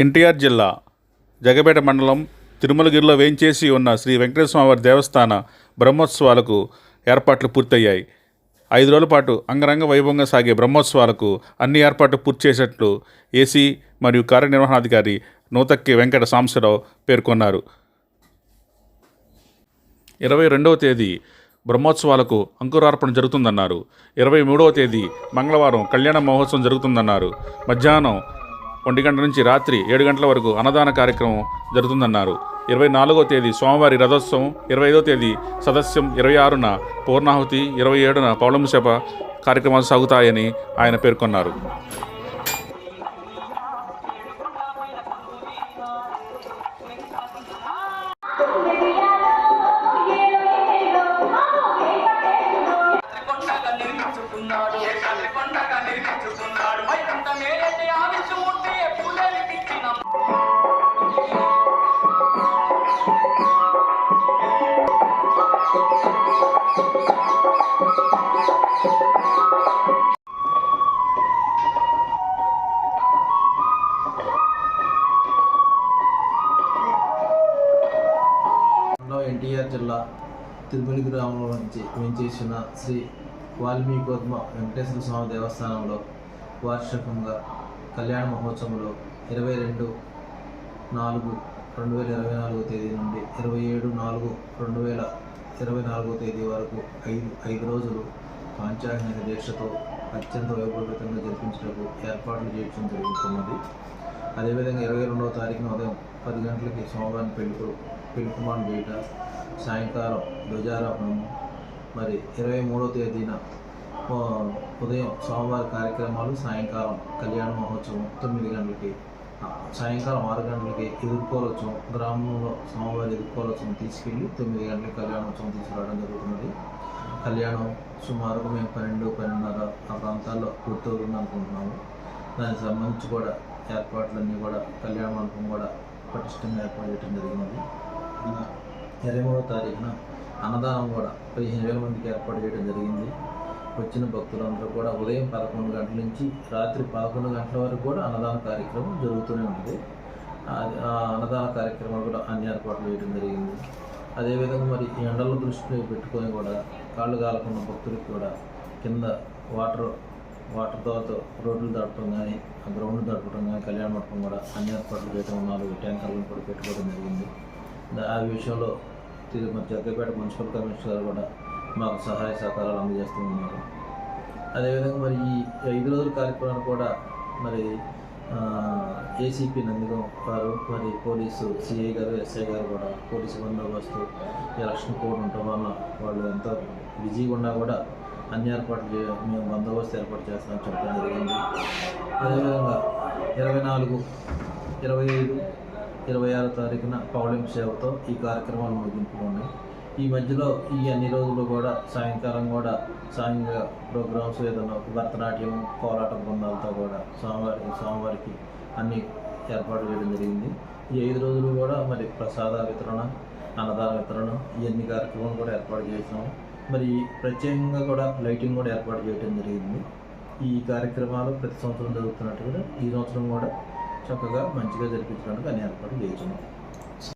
ఎన్టీఆర్ జిల్లా జగపేట మండలం తిరుమలగిరిలో వేయించేసి ఉన్న శ్రీ వెంకటేశ్వర దేవస్థాన బ్రహ్మోత్సవాలకు ఏర్పాట్లు పూర్తయ్యాయి. ఐదు రోజుల పాటు అంగరంగ వైభవంగా సాగే బ్రహ్మోత్సవాలకు అన్ని ఏర్పాట్లు పూర్తి చేసినట్లు ఏసీ మరియు కార్యనిర్వహణాధికారి నూతక్కి వెంకట సాంశరావు పేర్కొన్నారు. ఇరవై రెండవ తేదీ బ్రహ్మోత్సవాలకు అంకురార్పణ జరుగుతుందన్నారు. ఇరవై మూడవ తేదీ మంగళవారం కళ్యాణ మహోత్సవం జరుగుతుందన్నారు. మధ్యాహ్నం ఒంటి గంట నుంచి రాత్రి ఏడు గంటల వరకు అన్నదాన కార్యక్రమం జరుగుతుందన్నారు. ఇరవై నాలుగో తేదీ స్వామివారి రథోత్సవం ఇరవై ఐదో తేదీ సదస్యం ఇరవై ఆరున పూర్ణాహుతి ఇరవై ఏడున పౌళంశప సభ కార్యక్రమాలు సాగుతాయని ఆయన పేర్కొన్నారు. జిల్లా తిరుపతి గ్రామంలో నుంచి వేంచేసిన శ్రీ వాల్మీకోద్మ వెంకటేశ్వర స్వామి దేవస్థానంలో వార్షికంగా కళ్యాణ మహోత్సవంలో ఇరవై రెండు నాలుగు రెండు వేల ఇరవై నాలుగో తేదీ నుండి ఇరవై ఏడు నాలుగు రెండు వేల ఇరవై నాలుగో తేదీ వరకు ఐదు ఐదు రోజులు పాంచాంగిక దీక్షతో అత్యంత వైభవపేతంగా జరిపించడానికి ఏర్పాట్లు చేయడం జరుగుతున్నది. అదేవిధంగా ఇరవై రెండవ తారీఖున ఉదయం పది గంటలకి సోమవారం పెళ్ళి పెళ్ళికుమారు వేయట సాయంకాలం ధ్వజారోహణం. మరి ఇరవై మూడో తేదీన ఉదయం స్వామివారి కార్యక్రమాలు సాయంకాలం కళ్యాణ మహోత్సవం తొమ్మిది గంటలకి సాయంకాలం ఆరు గంటలకి ఎదుర్కోలోత్సవం గ్రామంలో స్వామివారి ఎదుర్కోలోత్సవం తీసుకెళ్ళి తొమ్మిది గంటలకి కళ్యాణోత్సవం తీసుకురావడం జరుగుతున్నది. కళ్యాణం సుమారుగా మేము పన్నెండు పన్నెండున్నర ఆ ప్రాంతాల్లో పూర్తవుతుంది అనుకుంటున్నాము దానికి సంబంధించి కూడా ఏర్పాట్లన్నీ కూడా కళ్యాణ మండపం కూడా పటిష్టంగా ఏర్పాటు చేయడం జరిగినది. ఇరవై మూడో తారీఖున అన్నదానం కూడా పదిహేను వేల మందికి ఏర్పాటు చేయడం జరిగింది. వచ్చిన భక్తులందరూ కూడా ఉదయం పదకొండు గంటల నుంచి రాత్రి పదకొండు గంటల వరకు కూడా అన్నదాన కార్యక్రమం జరుగుతూనే ఉంది ఆ అన్నదాన కార్యక్రమాలు కూడా అన్ని ఏర్పాట్లు చేయడం జరిగింది. అదేవిధంగా మరి ఎండల దృష్టిలో పెట్టుకొని కూడా కాళ్ళు కాలకున్న భక్తులకు కూడా కింద వాటర్ వాటర్ తర్వాత రోడ్లు దాటడం కానీ ఆ గ్రౌండ్ దాటడం కానీ కళ్యాణ మండపం కూడా అన్ని ఏర్పాట్లు చేయడం నాలుగు ట్యాంకర్లను కూడా పెట్టుకోవడం జరిగింది. ఆ విషయంలో తిరుమల జగ్గపేట మున్సిపల్ కమిషనర్ గారు కూడా మాకు సహాయ సహకారాలు అందజేస్తూ ఉన్నారు. అదేవిధంగా మరి ఈ ఐదు రోజుల కార్యక్రమాన్ని కూడా మరి ఏసీపీ నందిగం గారు మరి పోలీసు సిఐ గారు ఎస్ఐ గారు కూడా పోలీసు బందోబస్తు ఎలక్షన్ కోడ్ ఉండటం వల్ల వాళ్ళు ఎంతో బిజీగా ఉన్నా కూడా అన్ని ఏర్పాట్లు చే మేము బందోబస్తు ఏర్పాటు చేస్తామని చెప్పడం జరిగింది. అదేవిధంగా ఇరవై నాలుగు ఇరవై ఐదు ఇరవై ఆరో తారీఖున పౌలింపు సేవతో ఈ కార్యక్రమాలు ముగింపు ఉన్నాయి. ఈ మధ్యలో ఈ అన్ని రోజులు కూడా సాయంకాలం కూడా సాయంత్ర ప్రోగ్రామ్స్ ఏదైనా భరతనాట్యం కోలాటం బృందాలతో కూడా సోమవారికి సోమవారికి అన్ని ఏర్పాటు చేయడం జరిగింది. ఈ ఐదు రోజులు కూడా మరి ప్రసాద వితరణ అన్నదాన వితరణ ఇవన్నీ కార్యక్రమాలు కూడా ఏర్పాటు చేసినాము. మరి ప్రత్యేకంగా కూడా లైటింగ్ కూడా ఏర్పాటు చేయడం జరిగింది. ఈ కార్యక్రమాలు ప్రతి సంవత్సరం జరుగుతున్నట్టుగా ఈ సంవత్సరం కూడా చక్కగా మంచిగా జరిపించడానికి అన్ని ఏర్పాట్లు చేస్తున్నాం.